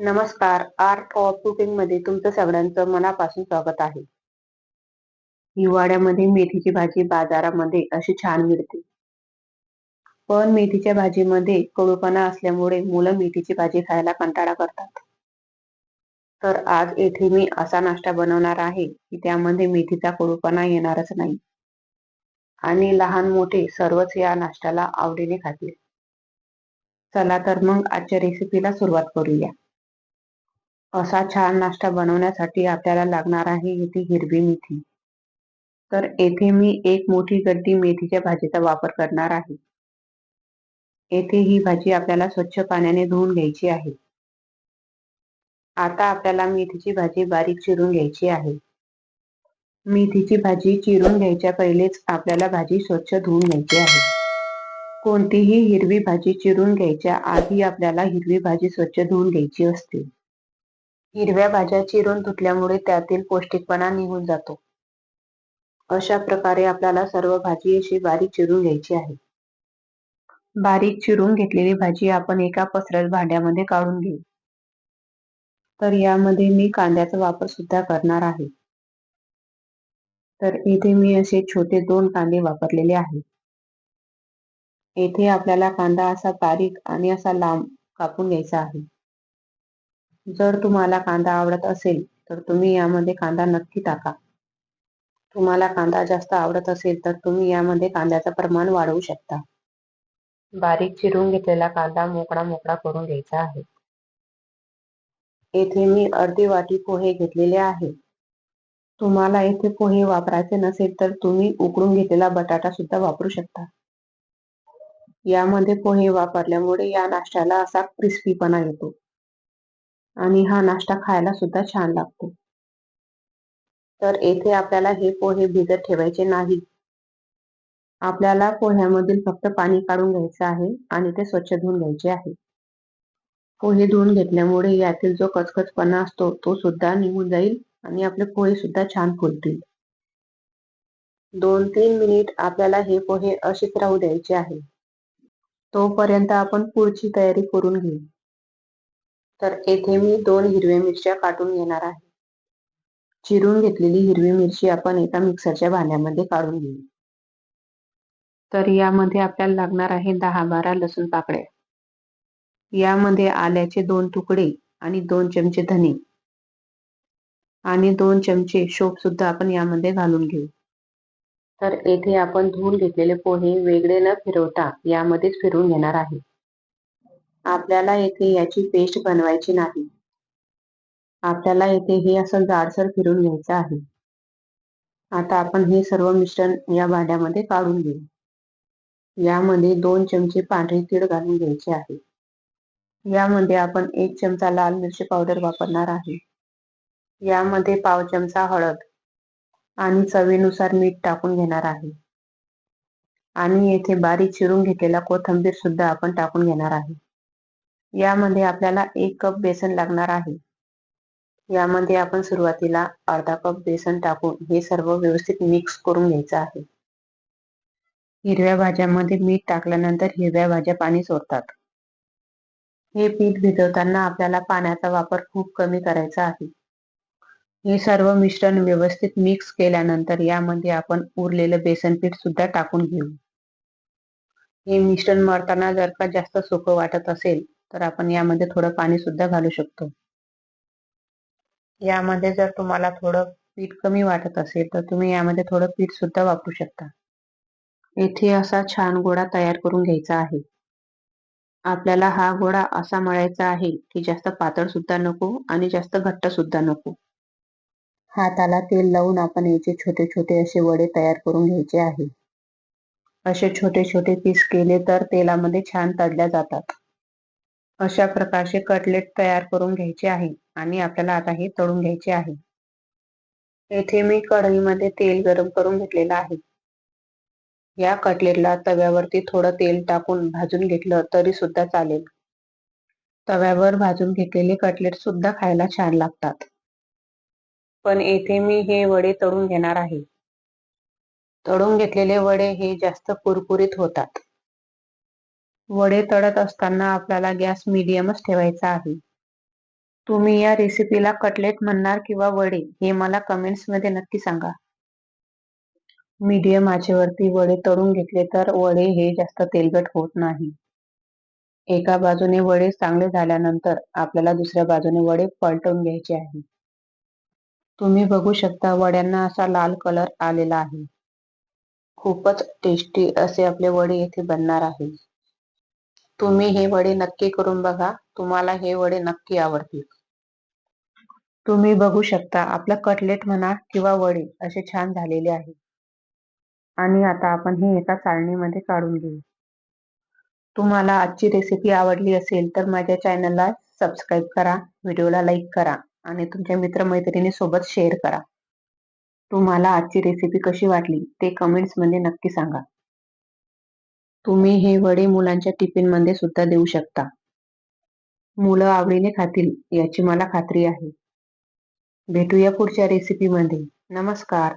नमस्कार. Art of कुकिंगमध्ये तुमचं सगळ्यांचं मनापासून स्वागत आहे. हिवाळ्यामध्ये मेथीची भाजी बाजारामध्ये अशी छान मिळते. पण मेथीच्या भाजीमध्ये कडूपणा असल्यामुळे मुलं मेथीची भाजी खायला कंटाळा करतात. तर आज येथे मी असा नाश्ता बनवणार आहे की त्यामध्ये मेथीचा कडूपणा येणारच नाही. आणि लहान मोठे सर्वच या नाश्त्याला आवडीने खातील. चला तर मग आजच्या रेसिपीला सुरुवात करूया. असा छान नाश्ता बनवण्यासाठी आपल्याला लागणार आहे इथे हिरवी मेथी. तर येथे मी एक मोठी गड्डी मेथीच्या भाजीचा वापर करणार आहे. येथे ही भाजी आपल्याला स्वच्छ पाण्याने धुवून घ्यायची आहे. आता आपल्याला मेथीची भाजी बारीक चिरून घ्यायची आहे. मेथीची भाजी चिरून घ्यायच्या पहिलेच आपल्याला भाजी स्वच्छ धुवून घ्यायची आहे. कोणतीही हिरवी भाजी चिरून घ्यायच्या आधी आपल्याला हिरवी भाजी स्वच्छ धुवून घ्यायची असते. हिरव्या भाज्या चिरून धुतल्यामुळे त्यातील पौष्टिकपणा निघून जातो. अशा प्रकारे आपल्याला सर्व भाजी अशी बारीक चिरून घ्यायची आहे. बारीक चिरून घेतलेली भाजी आपण एका पसरट भांड्यामध्ये काढून घेऊ. तर यामध्ये मी कांद्याचा वापर सुद्धा करणार आहे. तर इथे मी असे छोटे दोन कांदे वापरलेले आहेत. येथे आपल्याला कांदा असा बारीक आणि असा लांब कापून घ्यायचा आहे. जर तुम्हाला कांदा आवडत असेल तर तुम्ही यामध्ये कांदा नक्की टाका. तुम्हाला कांदा जास्त आवडत असेल तर तुम्ही यामध्ये कांद्याचं प्रमाण वाढवू शकता. बारीक चिरून घेतलेला कांदा मोकळा मोकळा करून घ्यायचा आहे. येथे मी अर्धी वाटी पोहे घेतलेले आहे. तुम्हाला येथे पोहे वापरायचे नसेल तर तुम्ही उकडून घेतलेला बटाटा सुद्धा वापरू शकता. यामध्ये पोहे वापरल्यामुळे या नाश्त्याला असा क्रिस्पीपणा येतो. आणि हा नाश्ता खायला सुद्धा छान लागतो. तर येथे आपल्याला हे पोहे भिजत ठेवायचे नाही. आपल्याला पोह्यामधील फक्त पाणी काढून घ्यायचं आहे आणि ते स्वच्छ धुवून घ्यायचे आहे. पोहे धुवून घेतल्यामुळे यातील जो कचकचपणा असतो तो सुद्धा निघून जाईल आणि आपले पोहे सुद्धा छान फुलतील. दोन तीन मिनिट आपल्याला हे पोहे असेच राहू द्यायचे आहे. तोपर्यंत आपण पुढची तयारी करून घेऊ. तर येथे मी दोन हिरव्या मिरच्या काटून घेणार आहे. चिरून घेतलेली हिरवी मिरची आपण एका मिक्सरच्या भांड्यामध्ये काढून घेऊ. तर यामध्ये आपल्याला लागणार आहे दहा बारा लसूण पाकळ्या. यामध्ये आल्याचे दोन तुकडे आणि दोन चमचे धने. आणि दोन चमचे शोप सुद्धा आपण यामध्ये घालून घेऊ. तर येथे आपण धुवून घेतलेले पोहे वेगळे न फिरवता यामध्येच फिरवून घेणार आहे. आपल्याला येथे याची पेस्ट बनवायची नाही. आपल्याला येथे हे असं जाडसर फिरून घ्यायचं आहे. आता आपण हे सर्व मिश्रण या भांड्यामध्ये काढून घेऊ. यामध्ये दोन चमचे पांढरी तीळ घालून घ्यायचे आहे. यामध्ये आपण एक चमचा लाल मिरची पावडर वापरणार आहे. यामध्ये पाव चमचा हळद आणि चवीनुसार मीठ टाकून घेणार आहे. आणि येथे बारीक चिरून घेतलेला कोथंबीर सुद्धा आपण टाकून घेणार आहे. यामध्ये आपल्याला एक कप बेसन लागणार आहे. यामध्ये आपण सुरुवातीला अर्धा कप बेसन टाकून हे सर्व व्यवस्थित मिक्स करून घ्यायचं आहे. हिरव्या भाज्यांमध्ये मीठ टाकल्यानंतर हिरव्या भाज्या पाणी सोडतात. हे पीठ भिजवताना आपल्याला पाण्याचा वापर खूप कमी करायचा आहे. हे सर्व मिश्रण व्यवस्थित मिक्स केल्यानंतर यामध्ये आपण उरलेलं बेसन पीठ सुद्धा टाकून घेऊ. हे मिश्रण मळताना जर का जास्त सोपं वाटत असेल तर आपण यामध्ये थोडं पाणी सुद्धा घालू शकतो. यामध्ये जर तुम्हाला थोडं पीठ कमी वाटत असेल तर तुम्ही यामध्ये थोडं पीठ सुद्धा वापरू शकता. येथे असा छान गोळा तयार करून घ्यायचा आहे. आपल्याला हा गोळा असा मळायचा आहे की जास्त पातळ सुद्धा नको आणि जास्त घट्ट सुद्धा नको. हाताला तेल लावून आपण याचे छोटे छोटे असे वडे तयार करून घ्यायचे आहे. असे छोटे छोटे पीस केले तर तेलामध्ये छान तळल्या जातात. अशा प्रकारचे कटलेट तयार करून घ्यायचे आहे आणि आपल्याला आता हे तळून घ्यायचे आहे. येथे मी कढईमध्ये तेल गरम करून घेतलेलं आहे. या कटलेटला तव्यावरती थोडं तेल टाकून भाजून घेतलं तरी सुद्धा चालेल. तव्यावर भाजून घेतलेले कटलेट सुद्धा खायला छान लागतात. पण येथे मी हे वडे तळून घेणार आहे. तळून घेतलेले वडे हे जास्त कुरकुरीत होतात. वडे तळत असताना आपल्याला गॅस मिडियमच ठेवायचा आहे. तुम्ही या रेसिपीला कटलेट म्हणणार किंवा वडे हे मला कमेंट्समध्ये नक्की सांगा. मीडियम आचेवरती वडे तळून घेतले तर वडे हे जास्त तेलकट होत नाही. एका बाजूने वडे चांगले झाल्यानंतर आपल्याला दुसऱ्या बाजूने वडे पलटवून घ्यायचे आहे. तुम्ही बघू शकता वड्यांना असा लाल कलर आलेला आहे. खूपच टेस्टी असे आपले वडे येथे बनणार आहे. तुम्ही हे वडे नक्की करून बघा. तुम्हाला हे वडे नक्की आवडतील. तुम्ही बघू शकता आपलं कटलेट म्हणा किंवा वडे असे छान झालेले आहे. आणि आता आपण हे एका चाळणीमध्ये काढून घेऊ. तुम्हाला आजची रेसिपी आवडली असेल तर माझ्या चॅनलला सबस्क्राईब करा व्हिडिओला लाईक करा आणि तुमच्या मित्रमैत्रिणी सोबत शेअर करा. तुम्हाला आजची रेसिपी कशी वाटली ते कमेंट्समध्ये नक्की सांगा. तुम्ही हे वडे मुलांच्या टिफिनमध्ये सुद्धा देऊ शकता. मुलं आवडीने खातील याची मला खात्री आहे. भेटूया पुढच्या रेसिपीमध्ये नमस्कार.